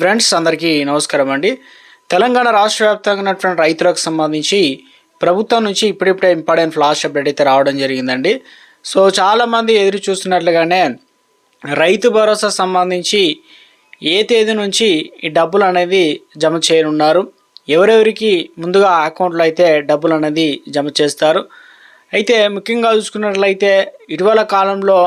Friends అందరికీ నమస్కారం అండి. తెలంగాణ రాష్ట్ర వ్యాప్తంగా ఉన్నటువంటి రైతులకు సంబంధించి ప్రభుత్వం నుంచి ఇప్పుడిప్పుడే ఇంపార్టెంట్ ఫ్లాష్ అప్డేట్ అయితే రావడం జరిగిందండి. సో చాలామంది ఎదురు చూస్తున్నట్లుగానే రైతు భరోసా సంబంధించి ఏ తేదీ నుంచి ఈ డబ్బులు అనేది జమ చేయనున్నారు. ఎవరెవరికి ముందుగా అకౌంట్లో అయితే డబ్బులు అనేది జమ చేస్తారు. అయితే ముఖ్యంగా చూసుకున్నట్లయితే ఇటీవల కాలంలో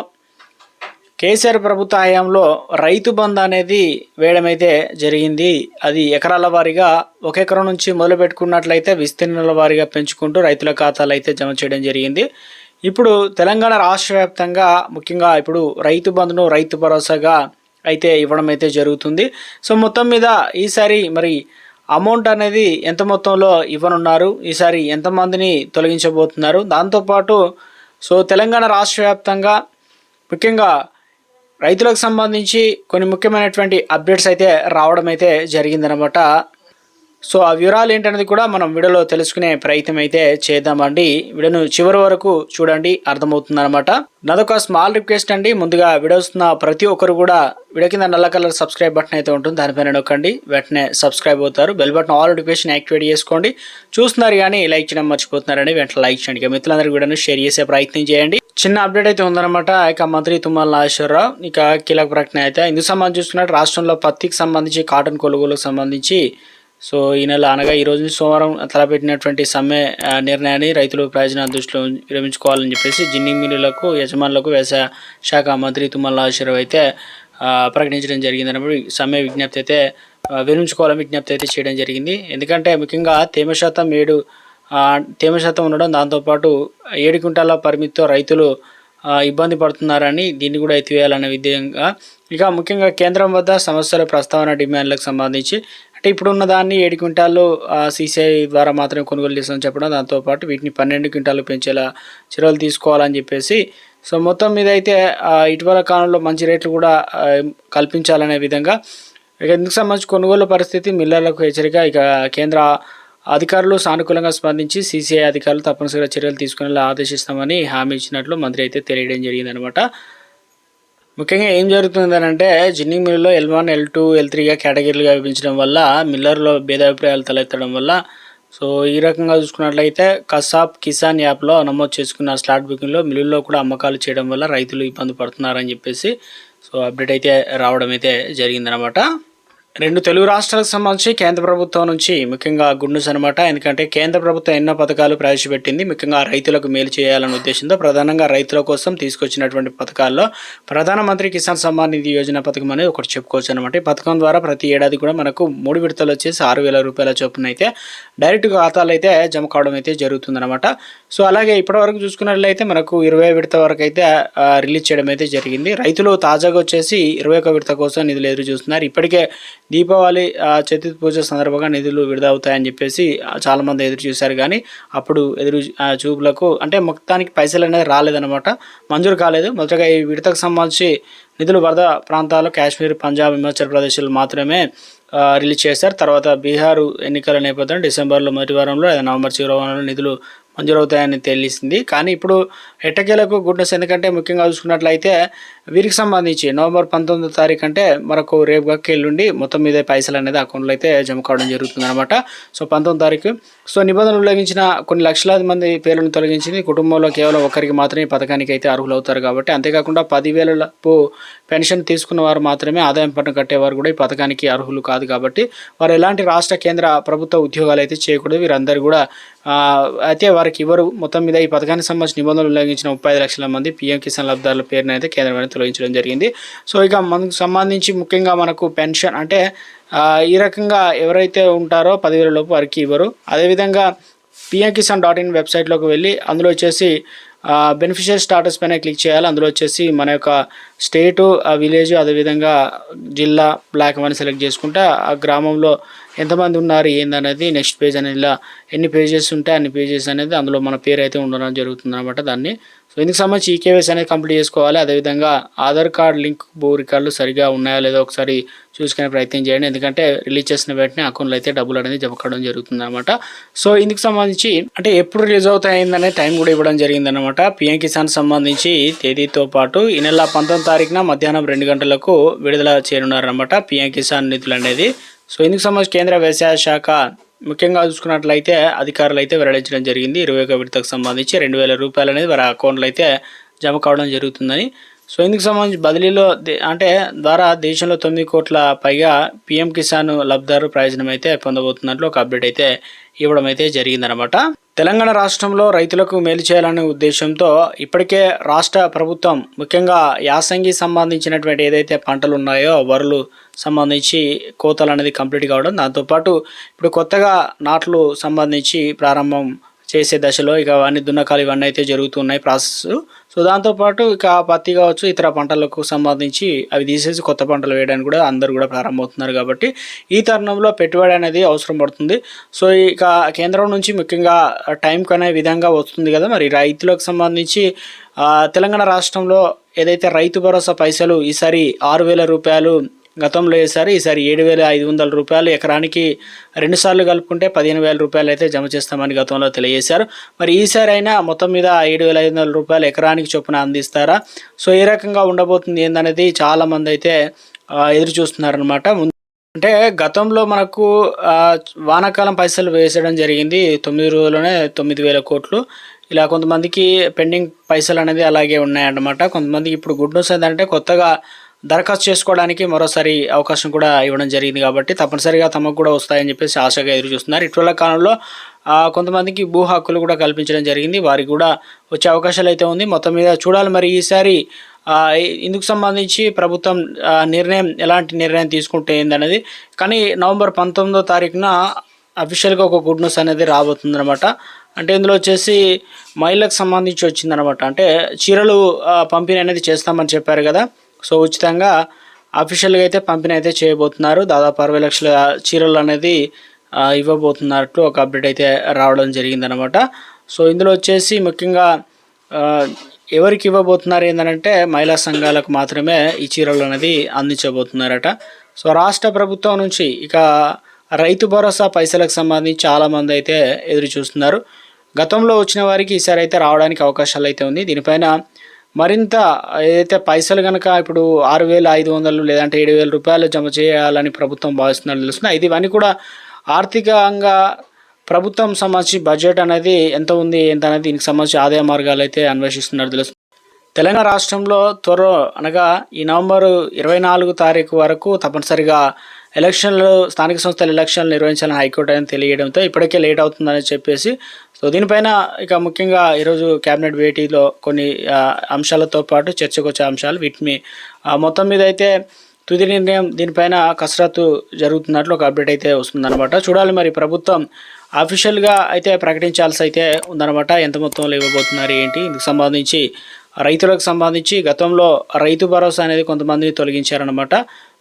కేసీఆర్ ప్రభుత్వ హయాంలో రైతు బంధు అనేది వేయడమైతే జరిగింది. అది ఎకరాల వారీగా ఒక ఎకరం నుంచి మొదలు పెట్టుకున్నట్లయితే విస్తీర్ణాల వారీగా పెంచుకుంటూ రైతుల ఖాతాలు అయితే జమ చేయడం జరిగింది. ఇప్పుడు తెలంగాణ రాష్ట్ర వ్యాప్తంగా ముఖ్యంగా ఇప్పుడు రైతు బంధును రైతు భరోసాగా అయితే ఇవ్వడం అయితే జరుగుతుంది. సో మొత్తం మీద ఈసారి మరి అమౌంట్ అనేది ఎంత మొత్తంలో ఇవ్వనున్నారు? ఈసారి ఎంతమందిని తొలగించబోతున్నారు? దాంతోపాటు సో తెలంగాణ రాష్ట్ర వ్యాప్తంగా ముఖ్యంగా రైతులకు సంబంధించి కొన్ని ముఖ్యమైనటువంటి అప్డేట్స్ అయితే రావడం అయితే జరిగిందనమాట సో ఆ వివరాలు ఏంటనేది కూడా మనం వీడియోలో తెలుసుకునే ప్రయత్నం అయితే చేద్దామండి. వీడియోను చివరి వరకు చూడండి అర్థమవుతుందన్నమాట. నాదొక స్మాల్ రిక్వెస్ట్ అండి. ముందుగా వీడియో వస్తున్న ప్రతి ఒక్కరు కూడా వీడియో కింద నల్ల కలర్ సబ్స్క్రైబ్ బటన్ అయితే ఉంటుంది. దానిపైన నొక్కండి. వెంటనే సబ్స్క్రైబ్ అవుతారు. Bell button all notification activate చేసుకోండి. చూస్తున్నారు కానీ లైక్ చేయడం మర్చిపోతున్నారండి వెంటనే లైక్ చేయండి. మిత్రులందరూ మిత్రులందరికీ వీడియోను షేర్ చేసే ప్రయత్నం చేయండి. చిన్న అప్డేట్ అయితే ఉందన్నమాట. ఇక మంత్రి తుమ్మల నాగేశ్వరరావు ఇక కీలక ప్రకటన అయితే ఇందుకు సంబంధించి చూసుకున్నట్టు రాష్ట్రంలో పత్తికి సంబంధించి కాటన్ కొనుగోలుకు సంబంధించి సో ఈ నెల అనగా ఈ రోజు సోమవారం తలపెట్టినటువంటి సమ్మె నిర్ణయాన్ని రైతులు ప్రయోజనాల దృష్టిలో విరమించుకోవాలని చెప్పేసి జిన్నింగ్ మిల్లులకు యజమానులకు వ్యవసాయ శాఖ మంత్రి తుమ్మల నాగేశ్వరరావు అయితే ప్రకటించడం జరిగింది అన్నప్పుడు ఈ సమ్మె విజ్ఞప్తి అయితే విరమించుకోవాలని విజ్ఞప్తి అయితే చేయడం జరిగింది. ఎందుకంటే ముఖ్యంగా తేమ శాతం ఏడు తేమ శాతం ఉండడం దాంతోపాటు ఏడు క్వింటాల పరిమితితో రైతులు ఇబ్బంది పడుతున్నారని దీన్ని కూడా ఎత్తివేయాలనే విధంగా. ఇక ముఖ్యంగా కేంద్రం వద్ద సమస్యల ప్రస్తావన డిమాండ్లకు సంబంధించి అంటే ఇప్పుడున్న దాన్ని ఏడు క్వింటాలు సీసీఐ ద్వారా మాత్రమే కొనుగోలు చేస్తామని చెప్పడం దాంతోపాటు వీటిని పన్నెండు క్వింటాలు పెంచేలా చర్యలు తీసుకోవాలని చెప్పేసి. సో మొత్తం మీద అయితే ఇటీవల కాలంలో మంచి రేట్లు కూడా కల్పించాలనే విధంగా. ఇక ఇందుకు సంబంధించి కొనుగోలు పరిస్థితి మిల్లర్లకు హెచ్చరిక ఇక కేంద్ర అధికారులు సానుకూలంగా స్పందించి సీసీఐ అధికారులు తప్పనిసరిగా చర్యలు తీసుకునేలా ఆదేశిస్తామని హామీ ఇచ్చినట్లు మంత్రి అయితే తెలియడం జరిగిందనమాట. ముఖ్యంగా ఏం జరుగుతుంది అంటే జిన్నింగ్ మిల్లులో L one L two L త్రీగా కేటగిరీలుగా విభజించడం వల్ల మిల్లర్లో భేదాభిప్రాయాలు తలెత్తడం వల్ల. సో ఈ రకంగా చూసుకున్నట్లయితే కసాబ్ కిసాన్ యాప్లో నమోదు చేసుకున్న స్లాట్ బుకింగ్లో మిల్లుల్లో కూడా అమ్మకాలు చేయడం వల్ల రైతులు ఇబ్బంది పడుతున్నారని చెప్పేసి సో అప్డేట్ అయితే రావడం అయితే జరిగిందనమాట. రెండు తెలుగు రాష్ట్రాలకు సంబంధించి కేంద్ర ప్రభుత్వం నుంచి ముఖ్యంగా గుడ్ అనమాట ఎందుకంటే కేంద్ర ప్రభుత్వం ఎన్నో పథకాలు ప్రవేశపెట్టింది. ముఖ్యంగా రైతులకు మేలు చేయాలనే ఉద్దేశంతో ప్రధానంగా రైతుల కోసం తీసుకొచ్చినటువంటి పథకాల్లో ప్రధానమంత్రి కిసాన్ సమ్మాన్ నిధి యోజన పథకం అనేది ఒకటి చెప్పుకోవచ్చు అనమాట ఈ పథకం ద్వారా ప్రతి ఏడాది కూడా మనకు మూడు విడతలు వచ్చేసి ఆరు వేల రూపాయల చొప్పున అయితే డైరెక్ట్ ఖాతాలు అయితే జమ కావడం అయితే జరుగుతుందన్నమాట సో అలాగే ఇప్పటివరకు చూసుకున్నట్లయితే మనకు ఇరవై విడత వరకు అయితే రిలీజ్ చేయడం అయితే జరిగింది. రైతులు తాజాగా వచ్చేసి ఇరవై ఒక విడత కోసం నిధులు ఎదురు చూస్తున్నారు. ఇప్పటికే దీపావళి ఆ, చతుర్థి పూజ సందర్భంగా నిధులు విడుదలవుతాయని చెప్పేసి చాలామంది ఎదురు చూశారు. కానీ అప్పుడు ఎదురు చూపులకు అంటే మొత్తానికి పైసలు అనేది రాలేదన్నమాట. మంజూరు కాలేదు. మొదటగా ఈ విడతకు సంబంధించి నిధులు వరద ప్రాంతాలు కాశ్మీర్ పంజాబ్ హిమాచల్ ప్రదేశ్లో మాత్రమే రిలీజ్ చేశారు. తర్వాత బీహార్ ఎన్నికల నేపథ్యం డిసెంబర్లో మొదటి వారంలో లేదా నవంబర్ చివరి వారంలో నిధులు మంజూరవుతాయని తెలిసింది. కానీ ఇప్పుడు ఎట్టకేలకు గుడ్నెస్ ఎందుకంటే ముఖ్యంగా చూసుకున్నట్లయితే వీరికి సంబంధించి నవంబర్ పంతొమ్మిదో తారీఖు అంటే మనకు రేపు కెళ్ళుండి ఎల్లుండి మొత్తం మీద పైసలు అనేది అకౌంట్లో అయితే జమ కావడం జరుగుతుంది అనమాట సో పంతొమ్మిది తారీఖు. సో నిబంధనలు ఉల్లంఘించిన కొన్ని లక్షలాది మంది పేర్లను తొలగించింది. కుటుంబంలో కేవలం ఒకరికి మాత్రమే పథకానికి అయితే అర్హులు అవుతారు కాబట్టి అంతేకాకుండా పదివేలపు పెన్షన్ తీసుకున్న వారు మాత్రమే ఆదాయం పన్ను కట్టేవారు కూడా ఈ పథకానికి అర్హులు కాదు కాబట్టి వారు ఎలాంటి రాష్ట్ర కేంద్ర ప్రభుత్వ ఉద్యోగాలు అయితే చేయకూడదు. వీరందరూ కూడా అయితే వారికి ఇవ్వరు. మొత్తం మీద ఈ పథకానికి సంబంధించిన నిబంధనలు ఉల్లంఘించిన ముప్పై లక్షల మంది పీఎం కిసాన్ లబ్ధారుల పేరును అయితే కేంద్రం తొలగించడం జరిగింది. సో ఇక మనకు సంబంధించి ముఖ్యంగా మనకు పెన్షన్ అంటే ఈ రకంగా ఎవరైతే ఉంటారో పదివేల లోపు వారికి ఇవ్వరు. అదేవిధంగా పిఎం కిసాన్ డాట్ ఇన్ వెబ్సైట్లోకి వెళ్ళి అందులో వచ్చేసి బెనిఫిషియల్ స్టాటస్ పైన క్లిక్ చేయాలి. అందులో వచ్చేసి మన యొక్క స్టేటు ఆ విలేజ్ అదేవిధంగా జిల్లా బ్లాక్ అని సెలెక్ట్ చేసుకుంటే ఆ గ్రామంలో ఎంతమంది ఉన్నారు ఏందనేది నెక్స్ట్ పేజ్ అనేది ఇలా ఎన్ని పేజెస్ ఉంటే అన్ని పేజెస్ అనేది అందులో మన పేరు అయితే ఉండడం జరుగుతుంది అనమాట దాన్ని. సో ఇందుకు సంబంధించి ఈకేవైసీ అనేది కంప్లీట్ చేసుకోవాలి. అదేవిధంగా ఆధార్ కార్డ్ లింక్ భూ రికార్డులు సరిగా ఉన్నాయా లేదో ఒకసారి చూసుకునే ప్రయత్నం చేయండి. ఎందుకంటే రిలీజ్ చేసిన వెంటనే అకౌంట్లో అయితే డబ్బులు అనేది జమ కావడం జరుగుతుంది అనమాట సో ఇందుకు సంబంధించి అంటే ఎప్పుడు రిలీజ్ అవుతాయిందనే టైం కూడా ఇవ్వడం జరిగిందనమాట పిఎం కిసాన్ సంబంధించి తేదీతో పాటు ఈ నెల పంతొమ్మిది తారీఖున మధ్యాహ్నం రెండు గంటలకు విడుదల చేయనున్నారనమాట పిఎం కిసాన్ నిధులు అనేది. సో ఇందుకు సంబంధించి కేంద్ర వ్యవసాయ శాఖ ముఖ్యంగా చూసుకున్నట్లయితే అధికారులు అయితే వెల్లడించడం జరిగింది. ఇరవై ఒక విడతకు సంబంధించి రెండు వేల రూపాయలు అనేది వారి అకౌంట్లో అయితే జమ కావడం జరుగుతుందని. సో ఇందుకు సంబంధించి బదిలీలో అంటే ద్వారా దేశంలో తొమ్మిది కోట్ల పైగా పిఎం కిసాన్ లబ్ధారు ప్రయోజనం అయితే పొందబోతున్నట్లు ఒక అప్డేట్ అయితే ఇవ్వడం అయితే జరిగిందనమాట తెలంగాణ రాష్ట్రంలో రైతులకు మేలు చేయాలనే ఉద్దేశంతో ఇప్పటికే రాష్ట్ర ప్రభుత్వం ముఖ్యంగా యాసంగి సంబంధించినటువంటి ఏదైతే పంటలు ఉన్నాయో వరులు సంబంధించి కోతలు అనేది కంప్లీట్ కావడం దాంతోపాటు ఇప్పుడు కొత్తగా నాట్లు సంబంధించి ప్రారంభం చేసే దశలో ఇక అన్ని దున్నకాలు ఇవన్నీ అయితే జరుగుతున్నాయి. ప్రాసెస్ సో దాంతోపాటు ఇక పత్తి కావచ్చు ఇతర పంటలకు సంబంధించి అవి తీసేసి కొత్త పంటలు వేయడానికి కూడా అందరూ కూడా ప్రారంభమవుతున్నారు కాబట్టి ఈ తరుణంలో పెట్టుబడి అనేది అవసరం పడుతుంది. సో ఇక కేంద్రం నుంచి ముఖ్యంగా టైంకి అనే విధంగా వస్తుంది కదా మరి రైతులకు సంబంధించి తెలంగాణ రాష్ట్రంలో ఏదైతే రైతు భరోసా పైసలు ఈసారి ఆరు వేల రూపాయలు గతంలో వేశారు. ఈసారి ఏడు వేల ఐదు వందల రూపాయలు ఎకరానికి రెండుసార్లు కలుపుకుంటే పదిహేను వేల రూపాయలు అయితే జమ చేస్తామని గతంలో తెలియజేశారు. మరి ఈసారి అయినా మొత్తం మీద ఏడు వేల ఐదు వందల రూపాయలు ఎకరానికి చొప్పున అందిస్తారా? సో ఏ రకంగా ఉండబోతుంది ఏందనేది చాలా మంది అయితే ఎదురుచూస్తున్నారనమాట ఎదురు చూస్తున్నారనమాట అంటే గతంలో మనకు వానాకాలం పైసలు వేసడం జరిగింది తొమ్మిది రోజుల్లోనే తొమ్మిది వేల కోట్లు. ఇలా కొంతమందికి పెండింగ్ పైసలు అనేది అలాగే ఉన్నాయన్నమాట. కొంతమందికి ఇప్పుడు గుడ్ న్యూస్ ఏంటంటే కొత్తగా దరఖాస్తు చేసుకోవడానికి మరోసారి అవకాశం కూడా ఇవ్వడం జరిగింది కాబట్టి తప్పనిసరిగా తమకు కూడా వస్తాయని చెప్పేసి ఆశగా ఎదురు చూస్తున్నారు. ఇటీవల కాలంలో కొంతమందికి భూ హక్కులు కూడా కల్పించడం జరిగింది. వారికి కూడా వచ్చే అవకాశాలు అయితే ఉంది. మొత్తం మీద చూడాలి మరి ఈసారి ఇందుకు సంబంధించి ప్రభుత్వం నిర్ణయం ఎలాంటి నిర్ణయం తీసుకుంటే ఏందనేది. కానీ నవంబర్ పంతొమ్మిదో తారీఖున అఫీషియల్గా ఒక గుడ్ న్యూస్ అనేది రాబోతుందన్నమాట. అంటే ఇందులో వచ్చేసి మహిళలకు సంబంధించి వచ్చిందనమాట అంటే చీరలు పంపిణీ అనేది చేస్తామని చెప్పారు కదా. సో ఉచితంగా అఫీషియల్గా అయితే పంపిణీ అయితే చేయబోతున్నారు. దాదాపు అరవై లక్షల చీరలు అనేది ఇవ్వబోతున్నట్లు ఒక అప్డేట్ అయితే రావడం జరిగిందనమాట సో ఇందులో వచ్చేసి ముఖ్యంగా ఎవరికి ఇవ్వబోతున్నారు ఏంటంటే మహిళా సంఘాలకు మాత్రమే ఈ చీరలు అనేది అందించబోతున్నారట. సో రాష్ట్ర ప్రభుత్వం నుంచి ఇక రైతు భరోసా పైసలకు సంబంధించి చాలామంది అయితే ఎదురు చూస్తున్నారు. గతంలో వచ్చిన వారికి ఈసారి అయితే రావడానికి అవకాశాలు అయితే ఉంది. దీనిపైన మరింత ఏదైతే పైసలు కనుక ఇప్పుడు ఆరు వేల ఐదు వందలు లేదంటే ఏడు వేల రూపాయలు జమ చేయాలని ప్రభుత్వం భావిస్తున్నట్లు తెలుస్తున్నాయి. ఇది ఇవన్నీ కూడా ఆర్థికంగా ప్రభుత్వం సంబంధించి బడ్జెట్ అనేది ఎంత ఉంది ఎంత అనేది దీనికి సంబంధించి ఆదాయ మార్గాలు అయితే అన్వేషిస్తున్నట్టు తెలుస్తుంది. తెలంగాణ రాష్ట్రంలో త్వర అనగా ఈ నవంబరు ఇరవై నాలుగు తారీఖు వరకు తప్పనిసరిగా ఎలక్షన్లు స్థానిక సంస్థల ఎలక్షన్లు నిర్వహించాలని హైకోర్టు అని తెలియడంతో ఇప్పటికే లేట్ అవుతుందని చెప్పేసి సో దీనిపైన ఇక ముఖ్యంగా ఈరోజు కేబినెట్ భేటీలో కొన్ని అంశాలతో పాటు చర్చకు వచ్చే అంశాలు వీటిని ఆ, మొత్తం మీద అయితే తుది నిర్ణయం దీనిపైన కసరత్తు జరుగుతున్నట్లు ఒక అప్డేట్ అయితే వస్తుందన్నమాట. చూడాలి మరి ప్రభుత్వం అఫీషియల్గా అయితే ప్రకటించాల్సి అయితే ఉందన్నమాట. ఎంత మొత్తంలో ఇవ్వబోతున్నారు ఏంటి? ఇందుకు సంబంధించి రైతులకు సంబంధించి గతంలో రైతు భరోసా అనేది కొంతమందిని తొలగించారనమాట